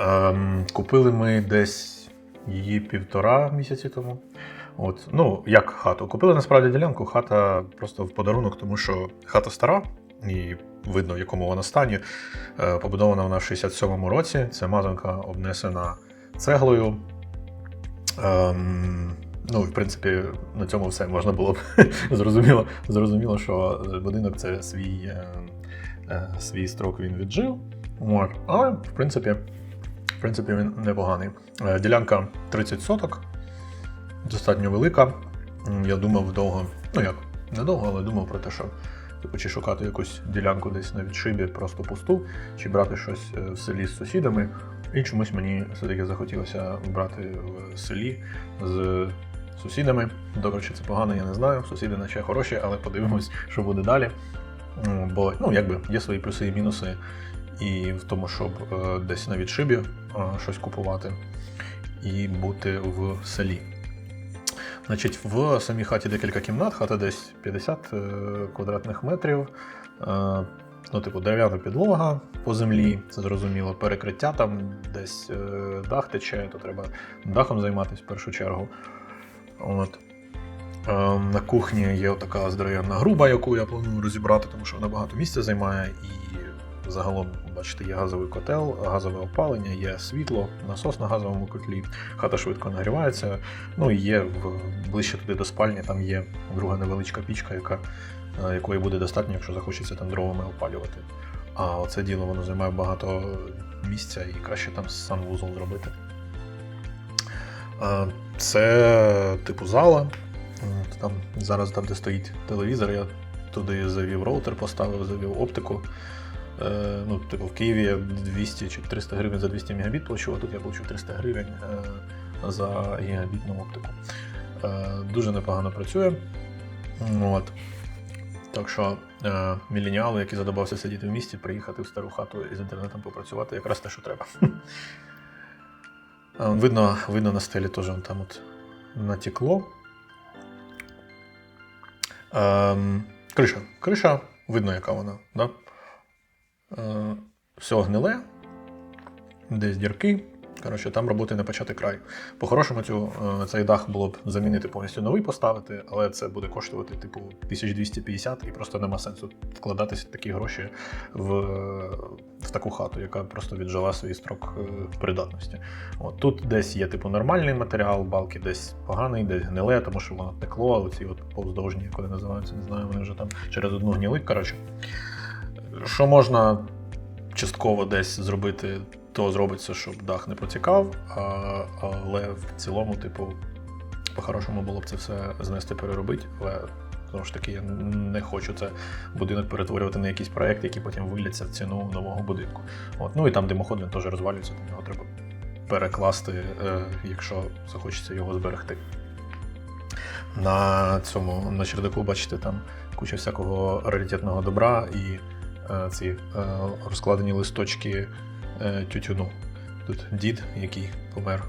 Ем, купили ми десь її півтора місяці тому. От, ну, як хату. Купили насправді ділянку, хата просто в подарунок, тому що хата стара, і видно, в якому вона стані. Е, побудована вона в 67-му році. Це мазанка обнесена цеглою. Ем, ну, в принципі, на цьому все можна було б зрозуміло, зрозуміло, що будинок це свій, е, е, свій строк він віджив. Але, в принципі, в принципі, він непоганий. Е, Ділянка 30 соток, достатньо велика. Я думав довго, ну як, не довго, але думав про те, що типу, чи шукати якусь ділянку десь на відшибі, просто пусту, чи брати щось е, в селі з сусідами. І чомусь мені все-таки захотілося брати в селі з сусідами. Добре, чи це погано, я не знаю. Сусіди наче хороші, але подивимось, що буде далі. Бо ну, якби є свої плюси і мінуси і в тому, щоб е, десь на відшибі е, щось купувати і бути в селі. Значить, в самій хаті декілька кімнат, хата десь 50 е, квадратних метрів. Ну, типу, дерев'яна підлога по землі, це зрозуміло, перекриття там десь дах тече, то треба дахом займатися в першу чергу. От. На кухні є така здоров'яна груба, яку я планую розібрати, тому що вона багато місця займає. І загалом, бачите, є газовий котел, газове опалення, є світло, насос на газовому котлі, хата швидко нагрівається. Ну і є в, ближче туди до спальні, там є друга невеличка пічка, яка, е, якої буде достатньо, якщо захочеться там дровами опалювати. А оце діло воно займає багато місця і краще там санвузол зробити. Е, Це типу зала. Там зараз там, де стоїть телевізор, я туди завів роутер, поставив, завів оптику. Е, ну, типу, в Києві 200 чи 300 гривень за 200 мегабіт плачу, а тут я плачу 300 гривень е, за гігабітну оптику. Е, дуже непогано працює. От. Так що е, які задобався сидіти в місті, приїхати в стару хату і з інтернетом попрацювати, якраз те, що треба. Видно, видно на стелі теж там от натекло. Ем, криша. Криша, видно, яка вона. Да? Е, все гниле, десь дірки. Коротше, там роботи не почати край. По-хорошому, цю, е, цей дах було б замінити повністю новий поставити, але це буде коштувати типу 1250 і просто нема сенсу вкладатися такі гроші в, в таку хату, яка просто віджила свій строк е, придатності. От тут десь є типу нормальний матеріал, балки десь поганий, десь гниле, тому що воно текло, а оці от повздовжні, як вони називаються, не знаю, вони вже там через одну гніли. Коротше, що можна частково десь зробити, то зробиться, щоб дах не протікав, а, але в цілому, типу, по-хорошому було б це все знести, переробити. Але знову ж таки, я не хочу це будинок перетворювати на якийсь проект, який потім виліться в ціну нового будинку. От. Ну і там димоход він теж розвалюється, там його треба перекласти, е, якщо захочеться його зберегти. На цьому на чердаку, бачите, там куча всякого раритетного добра і ці е, розкладені листочки е, тютюну. Тут дід, який помер,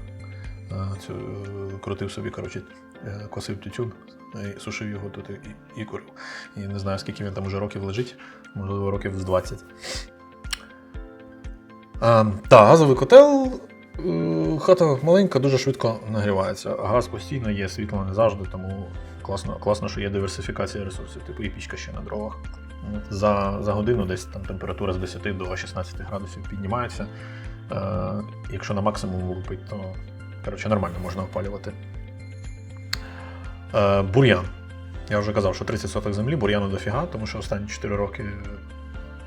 е, цю, е, крутив собі, коротше, е, косив тютюн, е, і сушив його тут і, і курив. І не знаю, скільки він там уже років лежить, можливо, років з 20. А, та, газовий котел. е, Хата маленька, дуже швидко нагрівається. Газ постійно є, світло не завжди, тому класно, класно, що є диверсифікація ресурсів, типу і пічка ще на дровах. За, за годину десь там температура з 10 до 16 градусів піднімається. Е, якщо на максимум лупить, то коротше, нормально можна опалювати. Е, бур'ян. Я вже казав, що 30 соток землі, бур'яну дофіга, тому що останні 4 роки,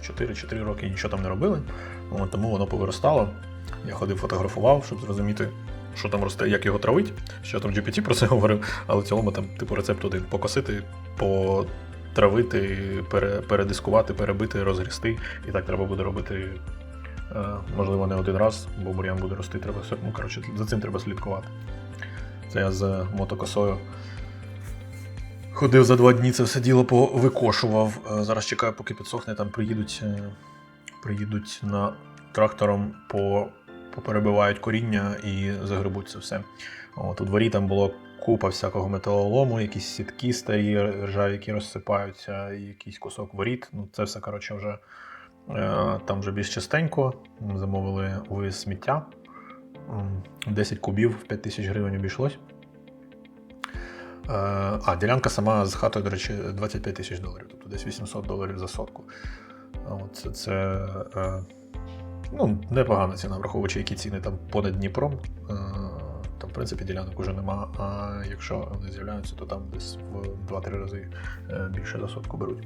4-4 роки нічого там не робили, тому воно повиростало. Я ходив, фотографував, щоб зрозуміти, що там росте, як його травить. Ще там GPT про це говорив, але в цілому там, типу, рецепт один покосити, потравити, пере, передискувати, перебити, розгрісти. І так треба буде робити, е, можливо, не один раз, бо бур'ян буде рости, треба. Ну, коротше, за цим треба слідкувати. Це я з мотокосою. Ходив за два дні, це все діло повикошував. Е, Зараз чекаю, поки підсохне, там приїдуть, е, приїдуть на трактором, по, поперебивають коріння і загребуть це все. От, у дворі там було купа всякого металолому, якісь сітки старі, ржаві, які розсипаються, якийсь кусок воріт. Ну, це все, коротше, вже Е, Там вже більш частенько. Замовили вивіз сміття. 10 кубів в 5 тисяч гривень обійшлось. Е, А, ділянка сама з хатою, до речі, 25 тисяч доларів, тобто десь 800 доларів за сотку. От це, це е, ну, непогана ціна, враховуючи, які ціни там понад Дніпром. Там, в принципі, ділянок уже нема. А якщо вони з'являються, то там десь в 2-3 рази е, більше за сотку беруть.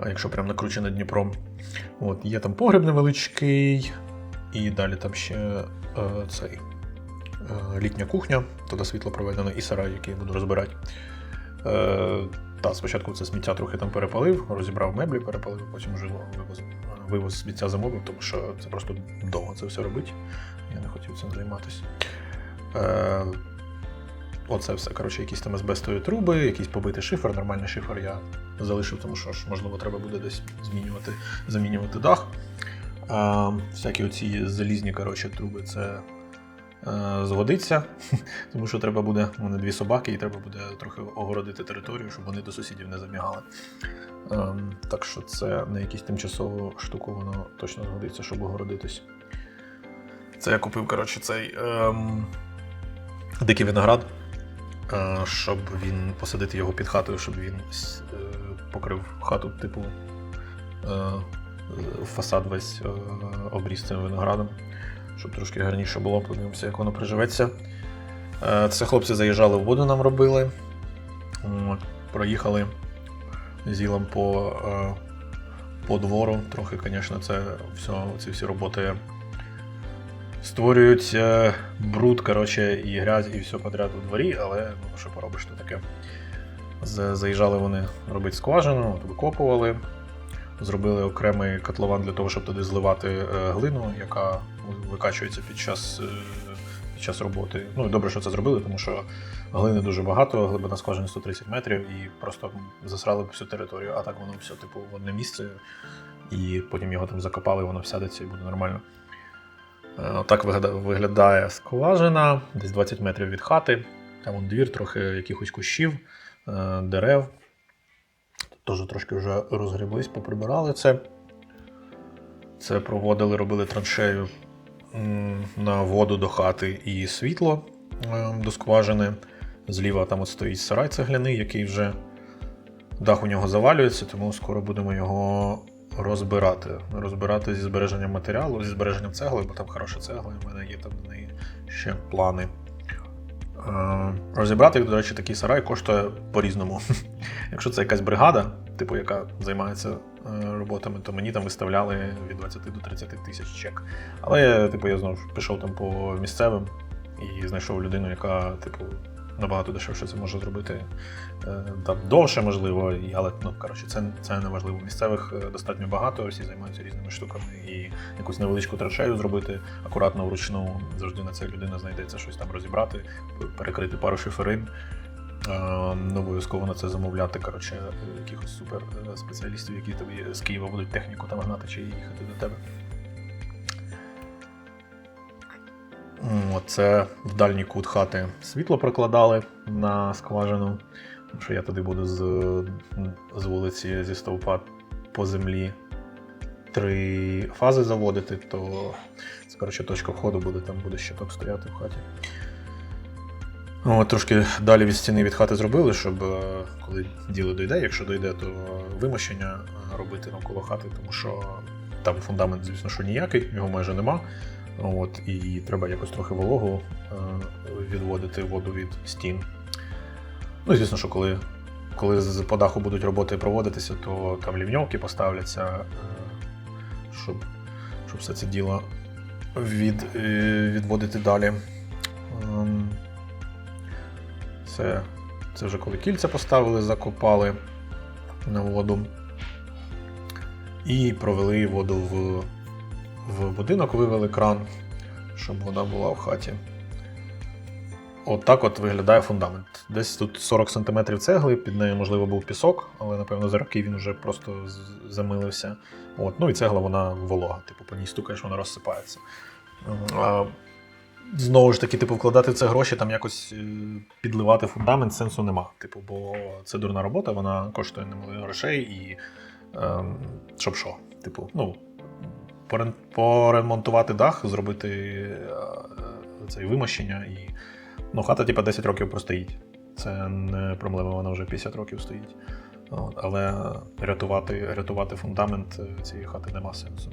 А якщо прям накручено Дніпром. От, є там погреб невеличкий, і далі там ще е, цей е, літня кухня, туди світло проведено, і сарай, який я буду розбирати. Е, та, спочатку це сміття трохи там перепалив, розібрав меблі, перепалив, потім вже вивоз, вивоз сміття замовив, тому що це просто довго це все робити. Я не хотів цим займатися. Е, оце все, коротше, якісь там азбестові труби, якийсь побитий шифер, нормальний шифер я залишив, тому що ж, можливо, треба буде десь змінювати, замінювати дах. А, всякі оці залізні коротше, труби це е, згодиться, тому що треба буде, у мене дві собаки, і треба буде трохи огородити територію, щоб вони до сусідів не забігали. Ем, так що це на якісь тимчасову штуку воно точно згодиться, щоб огородитись. Це я купив, коротше, цей ем, дикий виноград, е, щоб він посадити його під хатою, щоб він е, покрив хату, типу, е, фасад весь обріз цим виноградом, щоб трошки гарніше було. Подивимося, як воно приживеться. Це хлопці заїжджали в воду, нам робили. Проїхали з Ілом по, по двору. Трохи, звісно, це все, ці всі роботи створюють е, бруд, коротше, і грязь, і все подряд у дворі, але ну, що поробиш, то таке. Заїжджали вони робити скважину, викопували, зробили окремий котлован для того, щоб туди зливати е, глину, яка викачується під час, е, під час роботи. Ну і добре, що це зробили, тому що глини дуже багато, глибина скважини 130 метрів, і просто засрали всю територію, а так воно все, типу, в одне місце, і потім його там закопали, воно всядеться і буде нормально. Е, Так вигляда- виглядає скважина, десь 20 метрів від хати. Там вон двір, трохи якихось кущів, е, дерев. Теж трошки вже розгріблись, поприбирали це. Це проводили, робили траншею на воду до хати і світло е, до скважини. Зліва там от стоїть сарай цегляний, який вже дах у нього завалюється, тому скоро будемо його розбирати. Розбирати зі збереженням матеріалу, зі збереженням цегли, бо там хороша цегла, і в мене є там на неї ще плани. Е, Розібрати, до речі, такий сарай коштує по-різному. Якщо це якась бригада, типу, яка займається е, роботами, то мені там виставляли від 20 до 30 тисяч чек. Але типу, я знову пішов там по місцевим і знайшов людину, яка, типу, набагато дешевше це може зробити. Е, Там довше, можливо, але ну, коротше, це, це не важливо. Місцевих е, достатньо багато, всі займаються різними штуками. І якусь невеличку траншею зробити акуратно вручну. Завжди на це людина знайдеться щось там розібрати, перекрити пару шиферин. Е, Не обов'язково на це замовляти, коротше, якихось супер е, спеціалістів, які тобі з Києва будуть техніку там гнати чи їхати до тебе. М, Оце в дальній кут хати світло прокладали на скважину. Тому що я туди буду з, з вулиці зі стовпа по землі три фази заводити, то це коротше точка входу буде, там буде щиток стояти в хаті. От, трошки далі від стіни від хати зробили, щоб е, коли діло дійде, якщо дійде, то вимощення е, робити навколо хати, тому що там фундамент, звісно, що ніякий, його майже нема. От, і треба якось трохи вологу е, відводити воду від стін. Ну, звісно, що коли, коли по даху будуть роботи проводитися, то там лівньовки поставляться, е, щоб, щоб все це діло від, е, відводити далі. Ем, Це, це вже коли кільця поставили, закопали на воду. І провели воду в, в будинок, вивели кран, щоб вода була в хаті. От так от виглядає фундамент. Десь тут 40 см цегли, під нею, можливо, був пісок, але напевно за роки він вже просто замилився. От. Ну і цегла вона волога, типу, по ній стукаєш, вона розсипається. А, знову ж таки, типу, вкладати в це гроші, там якось е, підливати фундамент сенсу нема. Типу, бо це дурна робота, вона коштує немало грошей і ем, щоб що. типу, ну, поремонтувати дах, зробити е, цей вимощення і. Ну, хата, типу, 10 років простоїть. Це не проблема, вона вже 50 років стоїть. От, але рятувати, рятувати фундамент е, цієї хати нема сенсу.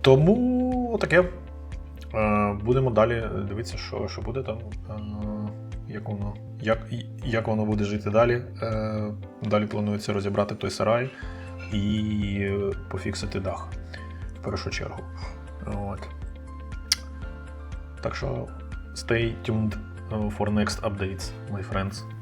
Тому таке. Е, Будемо далі дивитися, що, що буде там, як воно, як, як воно буде жити далі. Далі планується розібрати той сарай і пофіксити дах першу чергу. От. Так що stay tuned for next updates, my friends.